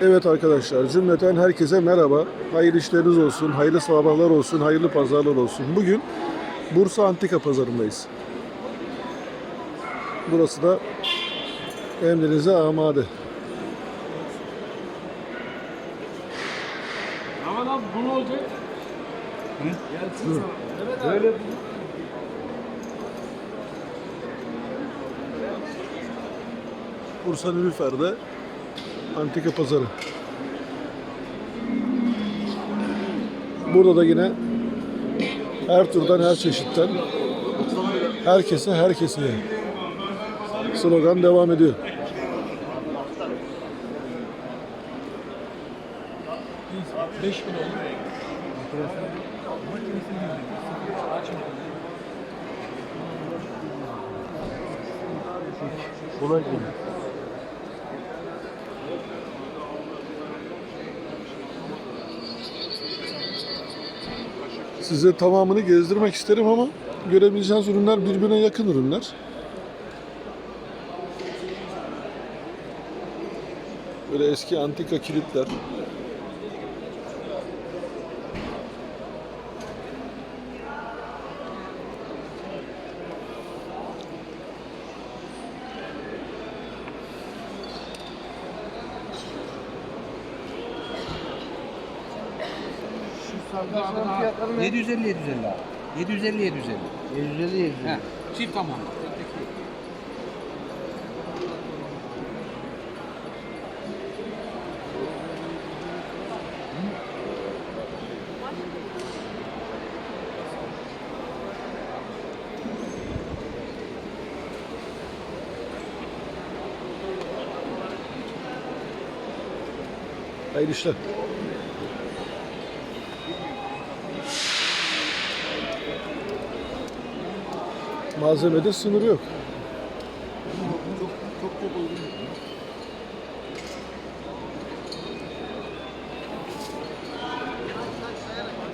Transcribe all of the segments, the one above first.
Evet arkadaşlar cümleten herkese merhaba. Hayırlı işleriniz olsun, hayırlı sabahlar olsun, hayırlı pazarlar olsun. Bugün Bursa Antika Pazarı'ndayız. Burası da emrinize amade. Aman abi bu ne olacak? Gelsin sana. Evet abi. Böyle Bursa Nülüfer'de Antika Pazarı. Burada da yine her türden, her çeşitten herkese, herkese slogan devam ediyor. kolay değil. Size tamamını gezdirmek isterim ama görebileceğiniz ürünler birbirine yakın ürünler. Böyle eski antika kilitler. 750 750 abi. 750 750. 750 750. He. Çift tamam. Hayırlı işler. Malzemede sınır yok.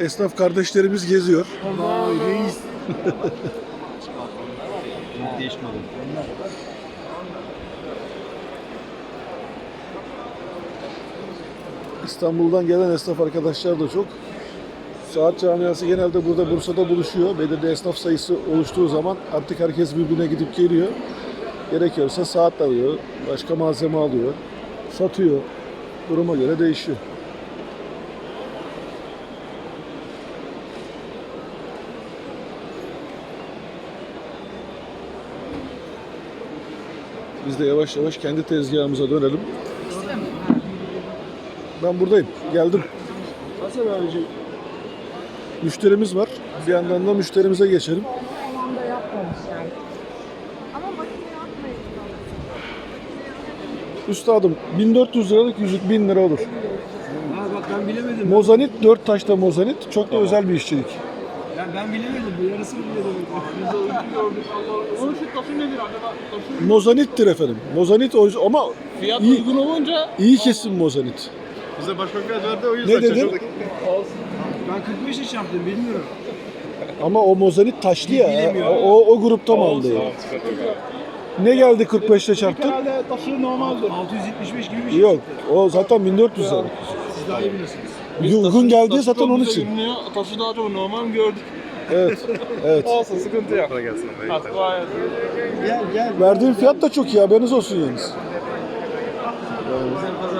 Esnaf kardeşlerimiz geziyor. Vay reis. Değişmedi. İstanbul'dan gelen esnaf arkadaşlar da çok. Saat camiası genelde burada Bursa'da buluşuyor. Belirli esnaf sayısı oluştuğu zaman artık herkes birbirine gidip geliyor. Gerekiyorsa saat alıyor, başka malzeme alıyor, satıyor. Duruma göre değişiyor. Biz de yavaş yavaş kendi tezgahımıza dönelim. Ben buradayım. Geldim. Hasan abicim. Müşterimiz var. Bir yandan da müşterimize geçelim. Ama. Üstadım 1400 liralık yüzük 1000 lira olur. Ha bak ben bilemedim. Mozanit 4 taşta mozanit. Çok da özel bir işçilik. Ya ben bilemedim. Bu yarısını bilemedim. Biz de uygun gördük. Allah Onun şu taşı nedir acaba? Taşı Mozanittir efendim. Mozanit o- ama fiyat İyi. uygun olunca iyi kesim mozanit. Bize başka fiyat verdi o yüzden Ne dedin? şaşırdık. Ben 45 iş yaptım bilmiyorum. Ama o mozanit taşlı ya. Bilemiyorum. O, o grupta mı aldı? ya? Ne geldi 45'te çarptın? Herhalde taşı normaldir. 675 gibi bir şey. Yok. O zaten 1400 lira. Siz daha iyi bilirsiniz. Uygun geldi zaten onun için. Taşı daha çok normal gördük. Evet. Evet. Olsun sıkıntı yok. Gelsin. Gel gel. Verdiğim fiyat da çok iyi haberiniz olsun yalnız. Güzel.